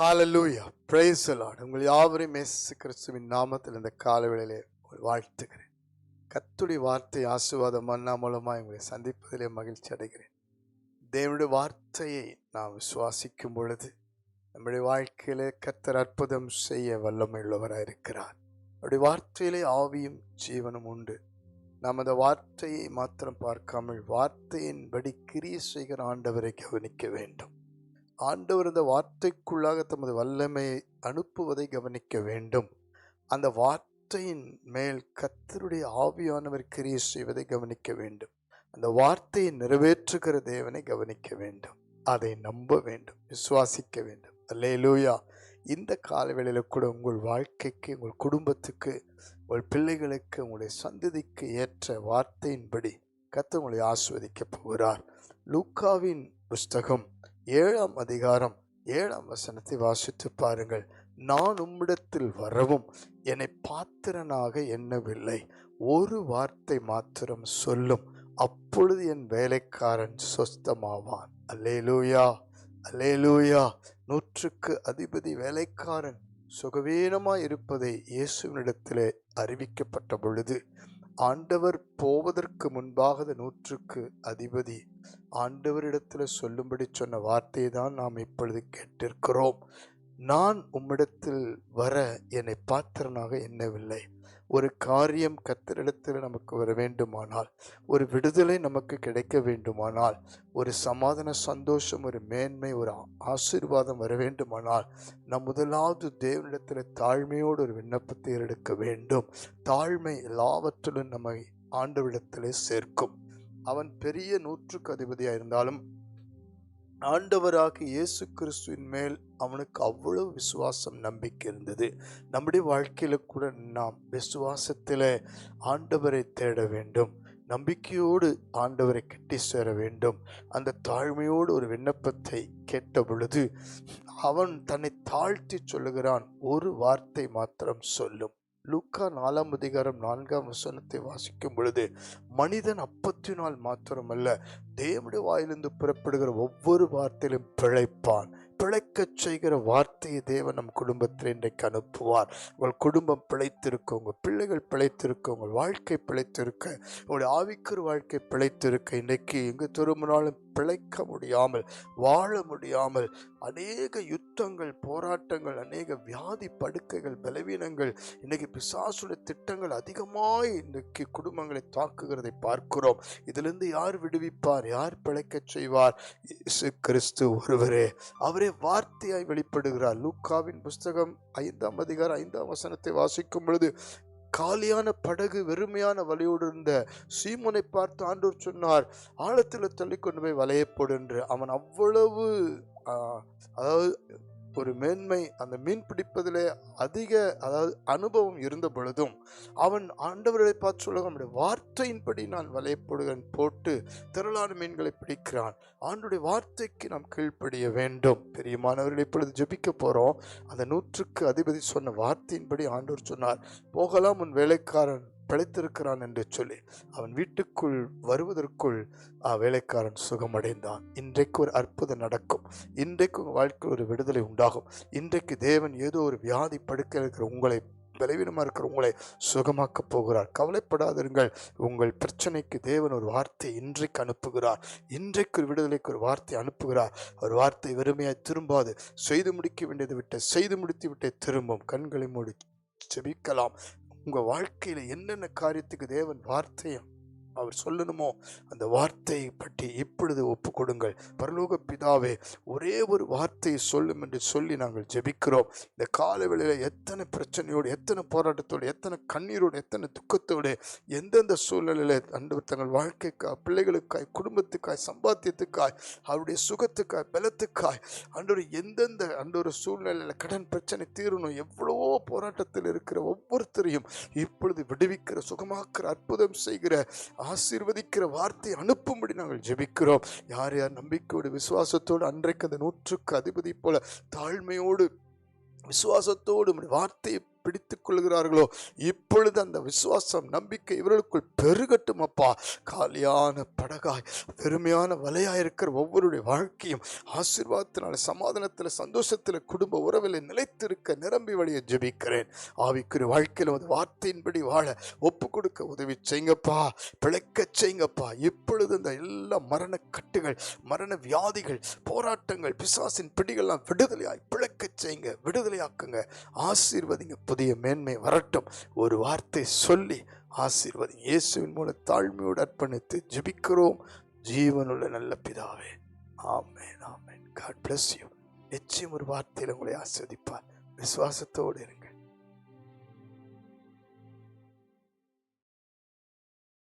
ஹாலலூயா price Lord உங்கள் யாவரையும் மேசு கிறிஸ்துவின் நாமத்தில் இந்த காலவேளையிலே வாழ்த்துகிறேன். கர்த்தருடைய வார்த்தை ஆசீர்வாதம் மன்னா மூலமாக உங்களை சந்திப்பதிலே மகிழ்ச்சி அடைகிறேன். தேவனுடைய வார்த்தையை நாம் விசுவாசிக்கும் பொழுது நம்முடைய வாழ்க்கையிலே கத்தர் அற்புதம் செய்ய வல்லமையுள்ளவராக இருக்கிறார். அவருடைய வார்த்தையிலே ஆவியும் ஜீவனும் உண்டு. நாம் அந்த வார்த்தையை மாத்திரம் பார்க்காமல் வார்த்தையின்படி கிரிய செய்கிற ஆண்டவரை கவனிக்க வேண்டும். ஆண்டவர் இந்த வார்த்தைக்குள்ளாக தமது வல்லமையை அனுப்புவதை கவனிக்க வேண்டும். அந்த வார்த்தையின் மேல் கத்தருடைய ஆவியானவர் கிரியை செய்வதை கவனிக்க வேண்டும். அந்த வார்த்தையை நிறைவேற்றுகிற தேவனை கவனிக்க வேண்டும். அதை நம்ப வேண்டும். விசுவாசிக்க வேண்டும். அல்லேலூயா. இந்த காலவேளையில் கூட உங்கள் வாழ்க்கைக்கு உங்கள் குடும்பத்துக்கு உங்கள் பிள்ளைகளுக்கு உங்களுடைய சந்ததிக்கு ஏற்ற வார்த்தையின்படி கத்த உங்களை ஆஸ்வதிக்க போகிறார். லூக்காவின் புஸ்தகம் ஏழாம் அதிகாரம் ஏழாம் வசனத்தை வாசித்து பாருங்கள். நான் உம்மிடத்தில் வரவும் என்னை பாத்திரனாக எண்ணவில்லை. ஒரு வார்த்தை மாத்திரம் சொல்லும். அப்பொழுது என் வேலைக்காரன் சொஸ்தமாவான். அல்லேலூயா அல்லேலூயா. நூற்றுக்கு அதிபதி வேலைக்காரன் சுகவீனமாய் இருப்பதை இயேசுவினிடத்திலே அறிவிக்கப்பட்ட பொழுது ஆண்டவர் போவதற்கு முன்பாக நூற்றுக்கு அதிபதி. ஆண்டவரிடத்தில் சொல்லும்படி சொன்ன வார்த்தையை தான் நாம் இப்பொழுது கேட்டிருக்கிறோம். நான் உம்மிடத்தில் வர என்னை பாத்திரனாக எண்ணவில்லை. ஒரு காரியம் கத்தரிடத்தில் நமக்கு வர வேண்டுமானால் ஒரு விடுதலை நமக்கு கிடைக்க வேண்டுமானால் ஒரு சமாதான சந்தோஷம் ஒரு மேன்மை ஒரு ஆசீர்வாதம் வர வேண்டுமானால் நம் முதலாவது தேவனிடத்தில் தாழ்மையோடு ஒரு விண்ணப்பத்தை எடுக்க வேண்டும். தாழ்மை எல்லாவற்றிலும் நம்மை ஆண்டவிடத்திலே சேர்க்கும். அவன் பெரிய நூற்றுக்கு அதிபதியாக இருந்தாலும் ஆண்டவராக இயேசு கிறிஸ்துவின் மேல் அவனுக்கு அவ்வளவு விசுவாசம் நம்பிக்கை இருந்தது. நம்முடைய வாழ்க்கையில் கூட நாம் விசுவாசத்தில் ஆண்டவரை தேட வேண்டும். நம்பிக்கையோடு ஆண்டவரை கட்டி சேர வேண்டும். அந்த தாழ்மையோடு ஒரு விண்ணப்பத்தை கேட்ட பொழுது அவன் தன்னை தாழ்த்தி சொல்லுகிறான் ஒரு வார்த்தை மாத்திரம் சொல்லும். லூக்கா நாலாம் அதிகாரம் நான்காம் வசனத்தை வாசிக்கும் பொழுது மனிதன் அப்பத்தினால் மாத்திரமல்ல தேவனுடைய வாயிலிருந்து புறப்படுகிற ஒவ்வொரு வார்த்தையிலும் பிழைப்பான். பிழைக்கச் செய்கிற வார்த்தையை தேவன் நம் குடும்பத்தில் இன்றைக்கு அனுப்புவார். உங்கள் குடும்பம் பிழைத்திருக்க உங்கள் பிள்ளைகள் பிழைத்திருக்க உங்கள் வாழ்க்கை பிழைத்திருக்க உங்களுடைய ஆவிக்குறு வாழ்க்கை பிழைத்திருக்க இன்றைக்கு எங்கு திரும்பினாலும் பிழைக்க முடியாமல் வாழ முடியாமல் அநேக யுத்தங்கள் போராட்டங்கள் அநேக வியாதி படுக்கைகள் பலவீனங்கள் இன்னைக்கு பிசாசுடைய திட்டங்கள் அதிகமாய் இன்றைக்கு குடும்பங்களை தாக்குகிறதை பார்க்கிறோம். இதிலிருந்து யார் விடுவிப்பார்? யார் பிழைக்கச் செய்வார்? இயேசு கிறிஸ்து ஒருவரே. அவரே வார்த்தையாய் வெளிப்படுகிறார். லூக்காவின் புஸ்தகம் ஐந்தாம் அதிகாரம் ஐந்தாம் வசனத்தை வாசிக்கும் பொழுது காலியான படகு வெறுமையான வலையோடு இருந்த சீமோனை பார்த்து ஆண்டோர் சொன்னார் ஆழத்தில் தள்ளிக்கொண்டு போய் வலையை போடு என்று. அவன் அவ்வளவு அதாவது ஒரு மேன்மை அந்த மீன் பிடிப்பதிலே அதிக அதாவது அனுபவம் இருந்த பொழுதும் அவன் ஆண்டவர்களை பார்த்து சொல்ல நம்முடைய வார்த்தையின்படி நான் வலையை போடுகன் போட்டு திரளான மீன்களை பிடிக்கிறான். ஆண்டுடைய வார்த்தைக்கு நாம் கீழ்ப்படிய வேண்டும். பெரியமானவர்கள் இப்பொழுது ஜெபிக்க போகிறோம் அந்த நூற்றுக்கு அதிபதி சொன்ன வார்த்தையின்படி ஆண்டவர் சொன்னார் போகலாம் உன் வேலைக்காரன் பிழைத்திருக்கிறான் என்று சொல்லி அவன் வீட்டுக்குள் வருவதற்குள் ஆ, வேலைக்காரன் சுகமடைந்தான். இன்றைக்கு ஒரு அற்புதம் நடக்கும். இன்றைக்கு உங்கள் வாழ்க்கையில் ஒரு விடுதலை உண்டாகும். இன்றைக்கு தேவன் ஏதோ ஒரு வியாதி படுக்க இருக்கிற உங்களை பலவீனமாக இருக்கிற உங்களை சுகமாக்கப் போகிறார். கவலைப்படாதிருங்கள். உங்கள் பிரச்சனைக்கு தேவன் ஒரு வார்த்தை இன்றைக்கு அனுப்புகிறார். இன்றைக்கு ஒரு விடுதலைக்கு ஒரு வார்த்தை அனுப்புகிறார். ஒரு வார்த்தை வெறுமையாய் திரும்பாது. செய்து முடிக்க வேண்டியது விட்டு செய்து முடித்து விட்டே திரும்பும். கண்களை மூடி செபிக்கலாம் உங்கள் வாழ்க்கையில் என்னென்ன காரியத்துக்கு தேவன் வார்த்தையும் அவர் சொல்லணுமோ? அந்த வார்த்தையை பற்றி இப்பொழுது ஒப்பு கொடுங்கள் பரலோக பிதாவே ஒரே ஒரு வார்த்தையை சொல்லும் என்று சொல்லி நாங்கள் ஜெபிக்கிறோம். இந்த காலவெளியில் எத்தனை பிரச்சனையோடு எத்தனை போராட்டத்தோடு எத்தனை கண்ணீரோடு எத்தனை துக்கத்தோடு எந்தெந்த சூழ்நிலையில் அன்று தங்கள் வாழ்க்கைக்காய் பிள்ளைகளுக்காய் குடும்பத்துக்காய் சம்பாத்தியத்துக்காய் அவருடைய சுகத்துக்காய் பலத்துக்காய் அன்றொரு எந்தெந்த அன்றொரு சூழ்நிலையில் கடன் பிரச்சனை தீரணும் எவ்வளவோ போராட்டத்தில் இருக்கிற ஒவ்வொருத்தரையும் இப்பொழுது விடுவிக்கிற சுகமாக்கிற அற்புதம் செய்கிற ஆசீர்வதிக்கிற வார்த்தை அனுப்பும்படி நாங்கள் ஜெபிக்கிறோம். யார் யார் நம்பிக்கையோடு விசுவாசத்தோடு அன்றைக்கு அந்த நூற்றுக்கு அதிபதி போல தாழ்மையோடு விசுவாசத்தோடு வார்த்தையை பிடித்துக் கொள்கிறார்களோ இப்பொழுது அந்த விசுவாசம் நம்பிக்கை இவர்களுக்குள் பெருகட்டும் அப்பா. காலியான படகாய் பெருமையான வலையாய் இருக்கிற ஒவ்வொருடைய வாழ்க்கையும் ஆசீர்வாதத்தினால சமாதானத்தில் சந்தோஷத்தில் குடும்ப உறவில் நிலைத்திருக்க நிரம்பி வழிய ஜெபிக்கிறேன். ஆவிக்குரிய வாழ்க்கையில் ஒரு வார்த்தையின்படி வாழ ஒப்பு கொடுக்க உதவி செய்யுங்கப்பா. பிழைக்க செய்யுங்கப்பா. இப்பொழுது இந்த எல்லா மரண கட்டுகள் மரண வியாதிகள் போராட்டங்கள் பிசாசின் பிடிகள்லாம் விடுதலையாய் பிழைக்க செய்யுங்க. விடுதலையாக்குங்க. ஆசீர்வதிங்க புதிய மேன்மை வரட்டும். ஒரு வார்த்தை சொல்லி ஆசீர்வதிங்க இயேசுவின் மூலம் தாழ்மையோடு அர்ப்பணித்து ஜெபிக்கிறோம். ஜீவனுள்ள நல்ல பிதாவே. ஆமேன் ஆமேன். காட் பிளஸ் யூ நிச்சயம் ஒரு வார்த்தையில் உங்களை ஆஸ்வதிப்பார் விசுவாசத்தோடு இருங்க